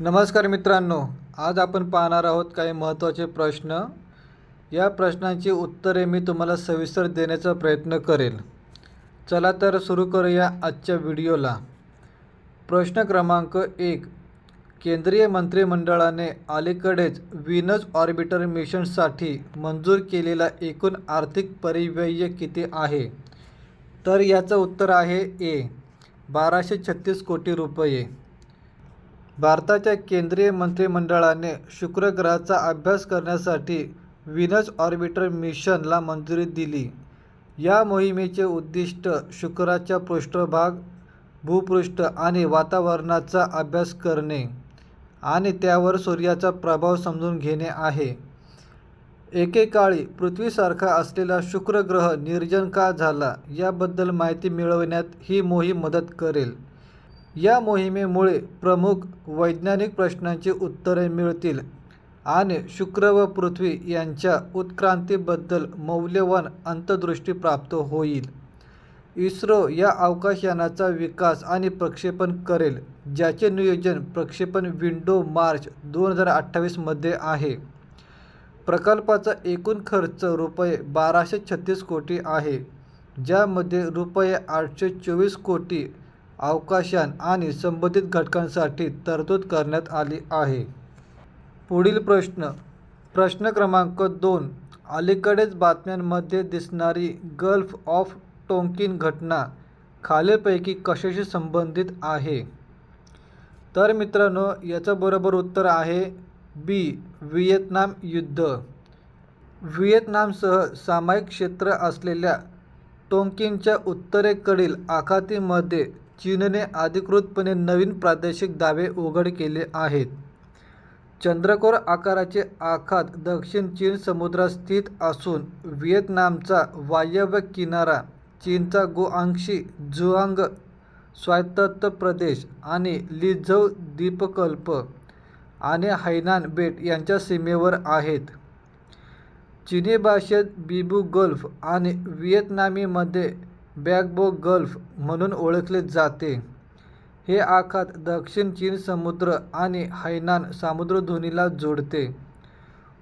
नमस्कार मित्रांनो आज आपण पाहणार आहोत काही महत्त्वाचे प्रश्न. या प्रश्नांची उत्तरे मी तुम्हाला सविस्तर देण्याचा प्रयत्न करेल. चला तर सुरू करूया आजच्या व्हिडिओला. प्रश्न क्रमांक एक. केंद्रीय मंत्रिमंडळाने अलीकडेच विनस ऑर्बिटर मिशनसाठी मंजूर केलेला एकूण आर्थिक परिव्यय किती आहे? तर याचं उत्तर आहे ए. बाराशे छत्तीस कोटी रुपये. भारताच्या केंद्रीय मंत्रिमंडळाने शुक्र ग्रहाचा अभ्यास करण्यासाठी विनस ऑर्बिटर मिशनला मंजुरी दिली. या मोहिमेचे उद्दिष्ट शुक्राच्या पृष्ठभाग भूपृष्ठ आणि वातावरणाचा अभ्यास करणे आणि त्यावर सूर्याचा प्रभाव समजून घेणे आहे. एकेकाळी पृथ्वीसारखा असलेला शुक्र ग्रह निर्जन का झाला याबद्दल माहिती मिळवण्यात ही मोहीम मदत करेल. या मोहिमेमुळे प्रमुख वैज्ञानिक प्रश्नांची उत्तरे मिळतील आणि शुक्र व पृथ्वी यांच्या उत्क्रांतीबद्दल मौल्यवान अंतर्दृष्टी प्राप्त होईल. इस्रो या अवकाशयानाचा विकास आणि प्रक्षेपण करेल ज्याचे नियोजन प्रक्षेपण विंडो मार्च दोन हजार अठ्ठावीसमध्ये आहे. प्रकल्पाचा एकूण खर्च रुपये बाराशे छत्तीस कोटी आहे ज्यामध्ये रुपये आठशे चोवीस कोटी अवकाशयान आणि संबंधित घटकांसाठी तरतूद करण्यात आली आहे. पुढील प्रश्न. प्रश्न क्रमांक दोन. अलीकडेच बातम्यांमध्ये दिसणारी गल्फ ऑफ टोंकिन घटना खालीलपैकी कशाशी संबंधित आहे? तर मित्रांनो याचं बरोबर उत्तर आहे बी व्हिएतनाम युद्ध. व्हिएतनामसह सामायिक क्षेत्र असलेल्या टोंकिनच्या उत्तरेकडील आखातीमध्ये चीनने अधिकृतपणे नवीन प्रादेशिक दावे उघड केले आहेत. चंद्रकोर आकाराचे आखात दक्षिण चीन समुद्रात स्थित असून व्हिएतनामचा वायव्य किनारा चीनचा गुआंशी जुआंग स्वायत्त प्रदेश आणि लिझौ द्वीपकल्प आणि हैनान बेट यांच्या सीमेवर आहेत. चीनी भाषेत बिबू गल्फ आणि व्हिएतनामीमध्ये बॅगबो गल्फ म्हणून ओळखले जाते. हे आखात दक्षिण चीन समुद्र आणि हैनान सामुद्रधुनीला जोडते.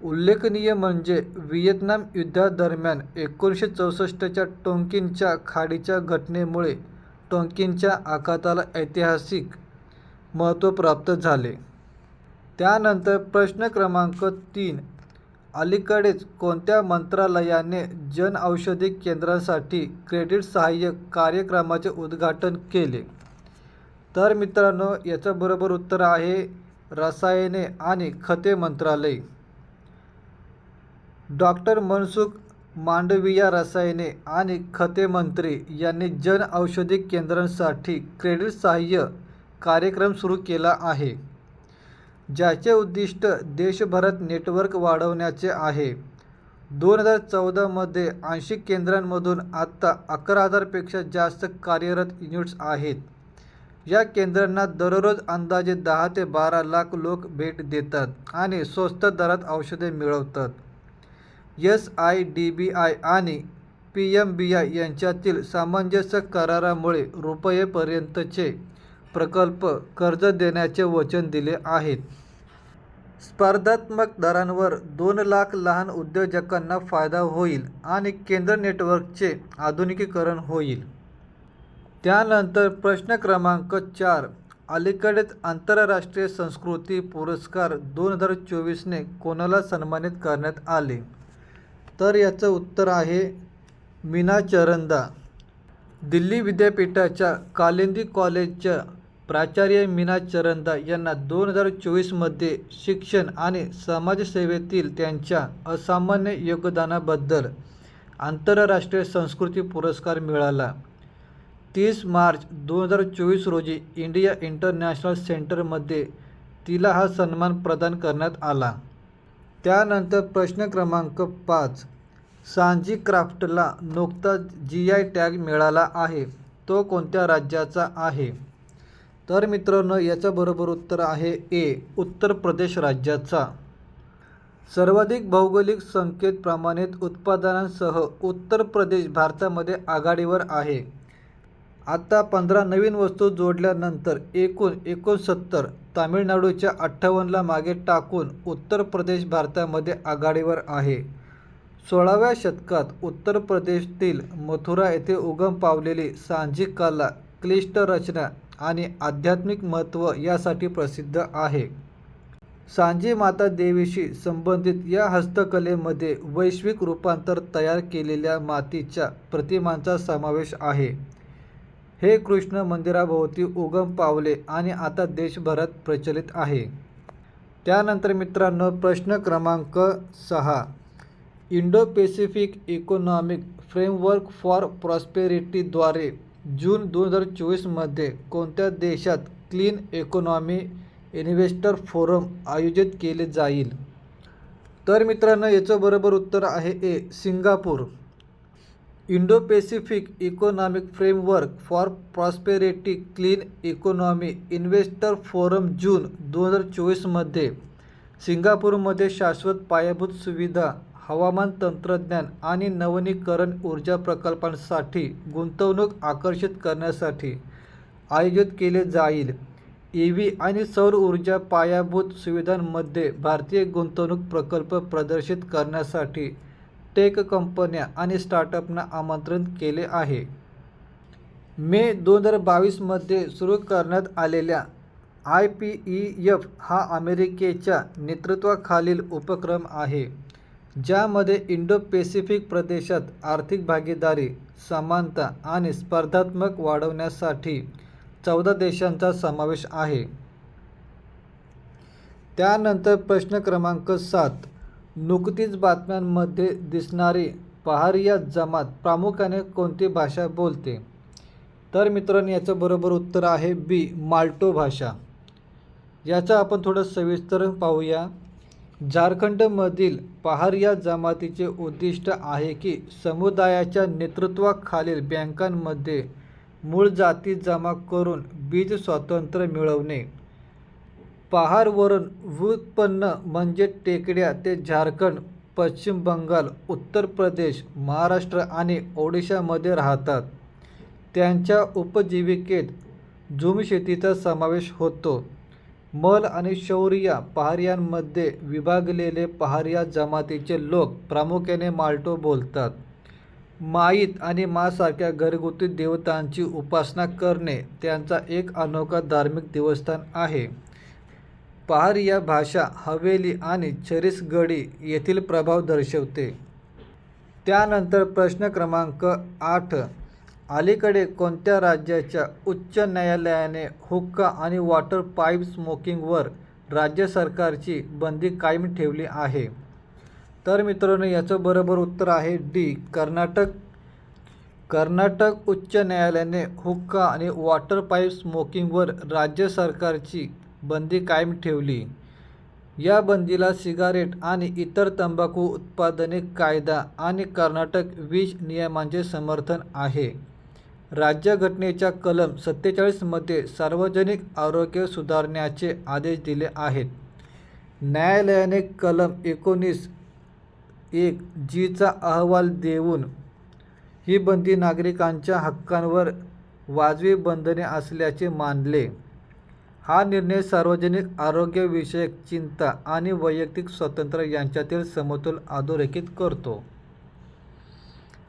उल्लेखनीय म्हणजे व्हिएतनाम युद्धादरम्यान एकोणीसशे चौसष्टच्या टोंकिनच्या खाडीच्या घटनेमुळे टोंकिनच्या आखाताला ऐतिहासिक महत्त्व प्राप्त झाले. त्यानंतर प्रश्न क्रमांक तीन अलीकडेच कोणत्या मंत्रालयाने जनऔषधी केंद्रांसाठी क्रेडिट सहाय्य कार्यक्रमाचे उद्घाटन केले? तर मित्रांनो याचं बरोबर उत्तर आहे रसायने आणि खते मंत्रालय. डॉक्टर मनसुख मांडविया रसायने आणि खते मंत्री यांनी जन औषधी केंद्रांसाठी क्रेडिट सहाय्य कार्यक्रम सुरू केला आहे. ज्याचे उद्दिष्ट देशभरात नेटवर्क वाढवण्याचे आहे. दोन हजार चौदामध्ये ऐंशी केंद्रांमधून आत्ता अकरा हजारपेक्षा जास्त कार्यरत युनिट्स आहेत. या केंद्रांना दररोज अंदाजे दहा ते बारा लाख लोक भेट देतात आणि स्वस्त दरात औषधे मिळवतात. S I D B I आणि पी एम बी आय यांच्यातील सामंजस्य करारामुळे रुपयेपर्यंतचे प्रकल्प कर्ज देण्याचे वचन दिले आहेत. स्पर्धात्मक दरांवर दोन लाख लहान उद्योजकांना फायदा होईल आणि केंद्र नेटवर्कचे आधुनिकीकरण होईल. त्यानंतर प्रश्न क्रमांक चार अलीकडेच आंतरराष्ट्रीय संस्कृती पुरस्कार दोन हजार चोवीसने कोणाला सन्मानित करण्यात आले? तर याचं उत्तर आहे मीना चरंदा. दिल्ली विद्यापीठाच्या कालिंदी कॉलेजच्या प्राचार्य मीना चरंदा यांना दोन हजार चोवीसमध्ये शिक्षण आणि समाजसेवेतील त्यांच्या असामान्य योगदानाबद्दल आंतरराष्ट्रीय संस्कृती पुरस्कार मिळाला. तीस मार्च दोन हजार चोवीस रोजी इंडिया इंटरनॅशनल सेंटरमध्ये तिला हा सन्मान प्रदान करण्यात आला. त्यानंतर प्रश्न क्रमांक पाच सांजी क्राफ्टला नुकताच जी आय टॅग मिळाला आहे तो कोणत्या राज्याचा आहे? तर मित्रांनो याचं बरोबर उत्तर आहे ए उत्तर प्रदेश राज्याचा. सर्वाधिक भौगोलिक संकेत प्रमाणित उत्पादनांसह उत्तर प्रदेश भारतामध्ये आघाडीवर आहे. आता पंधरा नवीन वस्तू जोडल्यानंतर एकूण एकोणसत्तर तामिळनाडूच्या अठ्ठावन्नला मागे टाकून उत्तर प्रदेश भारतामध्ये आघाडीवर आहे. सोळाव्या शतकात उत्तर प्रदेशातील मथुरा येथे उगम पावलेली सांजी कला क्लिष्ट रचना आणि आध्यात्मिक महत्त्व यासाठी प्रसिद्ध आहे. सांजी माता देवीशी संबंधित या हस्तकलेमध्ये वैश्विक रूपांतर तयार केलेल्या मातीच्या प्रतिमांचा समावेश आहे. हे कृष्ण मंदिराभोवती उगम पावले आणि आता देशभरात प्रचलित आहे. त्यानंतर मित्रांनो प्रश्न क्रमांक सहा. Indo Pacific economic framework for प्रॉस्पेरिटीद्वारे जून दोन हजार चोवीसमध्ये कोणत्या देशात क्लीन इकॉनॉमी इन्व्हेस्टर फोरम आयोजित केले जाईल? तर मित्रांनो याचं बरोबर उत्तर आहे A Singapore. Indo Pacific economic framework for prosperity clean economy investor forum जून दोन हजार चोवीसमध्ये सिंगापूरमध्ये शाश्वत पायाभूत सुविधा हवामान तंत्रज्ञान आणि नवनीकरण ऊर्जा प्रकल्पांसाठी गुंतवणूक आकर्षित करण्यासाठी आयोजित केले जाईल. ई व्ही आणि सौर ऊर्जा पायाभूत सुविधांमध्ये भारतीय गुंतवणूक प्रकल्प प्रदर्शित करण्यासाठी टेक कंपन्या आणि स्टार्टअपना आमंत्रित केले आहे. मे दोन हजार बावीसमध्ये सुरू करण्यात आलेल्या आय पी ई एफ हा अमेरिकेच्या नेतृत्वाखालील उपक्रम आहे. ज्यामध्ये इंडो पॅसिफिक प्रदेशात आर्थिक भागीदारी समानता आणि स्पर्धात्मक वाढवण्यासाठी चौदा देशांचा समावेश आहे. त्यानंतर प्रश्न क्रमांक सात. नुकतीच बातम्यांमध्ये दिसणारी पहारिया जमात प्रामुख्याने कोणती भाषा बोलते? तर मित्रांनो याचं बरोबर उत्तर आहे बी माल्टो भाषा. याचं आपण थोडं सविस्तर पाहूया. झारखंडमधील पहारिया जमातीचे उद्दिष्ट आहे की समुदायाच्या नेतृत्वाखालील बँकांमध्ये मूळ जाती जमा करून बीज स्वातंत्र्य मिळवणे. पहारवरून व्युत्पन्न म्हणजे टेकड्या ते झारखंड पश्चिम बंगाल उत्तर प्रदेश महाराष्ट्र आणि ओडिशामध्ये राहतात. त्यांच्या उपजीविकेत झूम शेतीचा समावेश होतो. मल आणि शौरिया पहारियांमध्ये विभागलेले पहारिया जमातीचे लोक प्रामुख्याने माल्टो बोलतात. माईत आणि मासारख्या घरगुती देवतांची उपासना करणे त्यांचा एक अनोखा धार्मिक देवस्थान आहे. पहारिया भाषा हवेली आणि छरीसगडी येथील प्रभाव दर्शवते. त्यानंतर प्रश्न क्रमांक आठ अलीकडे कोणत्या राज्याच्या उच्च न्यायालयाने हुक्का आणि वॉटर पाईप स्मोकिंगवर राज्य सरकारची बंदी कायम ठेवली आहे? तर मित्रांनो याचं बरोबर उत्तर आहे डी कर्नाटक. कर्नाटक उच्च न्यायालयाने हुक्का आणि वॉटर पाईप स्मोकिंगवर राज्य सरकारची बंदी कायम ठेवली. या बंदीला सिगारेट आणि इतर तंबाखू उत्पादने कायदा आणि कर्नाटक वीज नियमांचे समर्थन आहे. राज्यघटनेच्या कलम सत्तेचाळीसमध्ये सार्वजनिक आरोग्य सुधारण्याचे आदेश दिले आहेत. न्यायालयाने कलम एकोणीस एक जीचा अहवाल देऊन ही बंदी नागरिकांच्या हक्कांवर वाजवी बंधने असल्याचे मानले. हा निर्णय सार्वजनिक आरोग्यविषयक चिंता आणि वैयक्तिक स्वातंत्र्य यांच्यातील समतोल अधोरेखित करतो.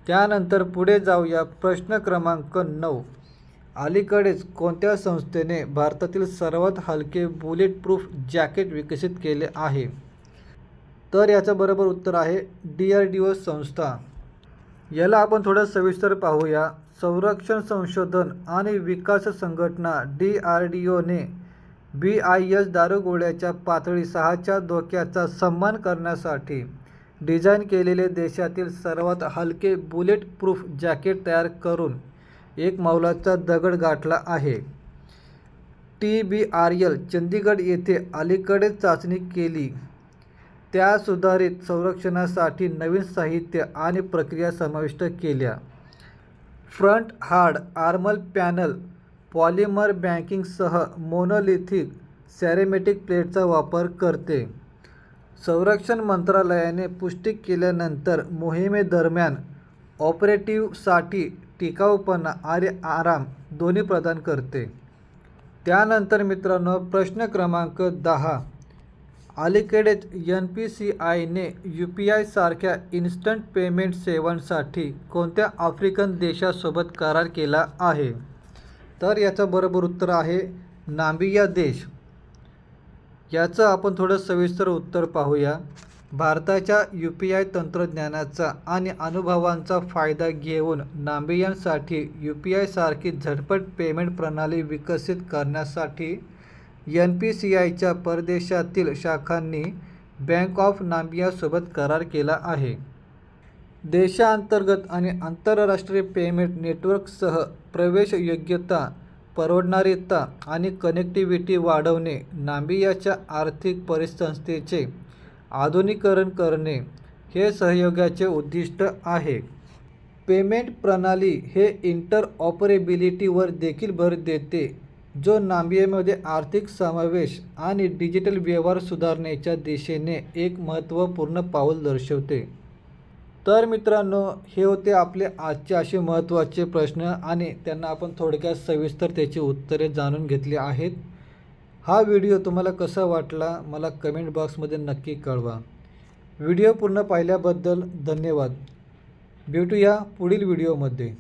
त्यानंतर पुढे जाऊया प्रश्न क्रमांक नऊ. अलीकडेच कोणत्या संस्थेने भारतातील सर्वात हलके बुलेट प्रूफ जॅकेट विकसित केले आहे? तर याचं बरोबर उत्तर आहे डी आर डी ओ संस्था. याला आपण थोडं सविस्तर पाहूया. संरक्षण संशोधन आणि विकास संघटना डी आर डी ओने बी आय एस दारुगोळ्याच्या पातळी सहाच्या धोक्याचा सन्मान करण्यासाठी डिझाईन केलेले देशातील सर्वात हलके बुलेट प्रूफ जॅकेट तयार करून एक मौलाचा दगड गाठला आहे. T B R L Chandigarh येथे अलीकडेच चाचणी केली. त्या सुधारित संरक्षणासाठी नवीन साहित्य आणि प्रक्रिया समाविष्ट केल्या. Front hard armour panel polymer बँकिंगसह monolithic ceramic प्लेटचा वापर करते. संरक्षण मंत्रालयाने पुष्टी केल्यानंतर मोहिमेदरम्यान ऑपरेटिव्हसाठी टिकाऊपणा आणि आराम दोन्ही प्रदान करते. त्यानंतर मित्रांनो प्रश्न क्रमांक दहा. अलीकडेच एन पी सी आयने यू पी आयसारख्या इन्स्टंट पेमेंट सेवांसाठी कोणत्या आफ्रिकन देशासोबत करार केला आहे? तर याचं बरोबर उत्तर आहे नांबिया देश. याचं आपण थोडं सविस्तर उत्तर पाहूया. भारताच्या यू पी आय तंत्रज्ञानाचा आणि अनुभवांचा फायदा घेऊन नांबियांसाठी यू पी आयसारखी झटपट पेमेंट प्रणाली विकसित करण्यासाठी एन पी सी आयच्या परदेशातील शाखांनी बँक ऑफ नांबियासोबत करार केला आहे. देशांतर्गत आणि आंतरराष्ट्रीय पेमेंट नेटवर्कसह प्रवेश योग्यता परवडणारीता आणि कनेक्टिव्हिटी वाढवणे नांबियाच्या आर्थिक परिसंस्थेचे आधुनिकीकरण करणे हे सहयोगाचे उद्दिष्ट आहे. पेमेंट प्रणाली हे इंटरऑपरेबिलिटीवर देखील भर देते जो नांबियामध्ये आर्थिक समावेश आणि डिजिटल व्यवहार सुधारण्याच्या दिशेने एक महत्त्वपूर्ण पाऊल दर्शवते. तर मित्रांनो हे होते आपले आजचे असे महत्त्वाचे प्रश्न आणि त्यांना आपण थोडक्यात सविस्तर त्याची उत्तरे जाणून घेतली आहेत. हा व्हिडिओ तुम्हाला कसा वाटला मला कमेंट बॉक्समध्ये नक्की कळवा. व्हिडिओ पूर्ण पाहिल्याबद्दल धन्यवाद. भेटूया पुढील व्हिडिओमध्ये.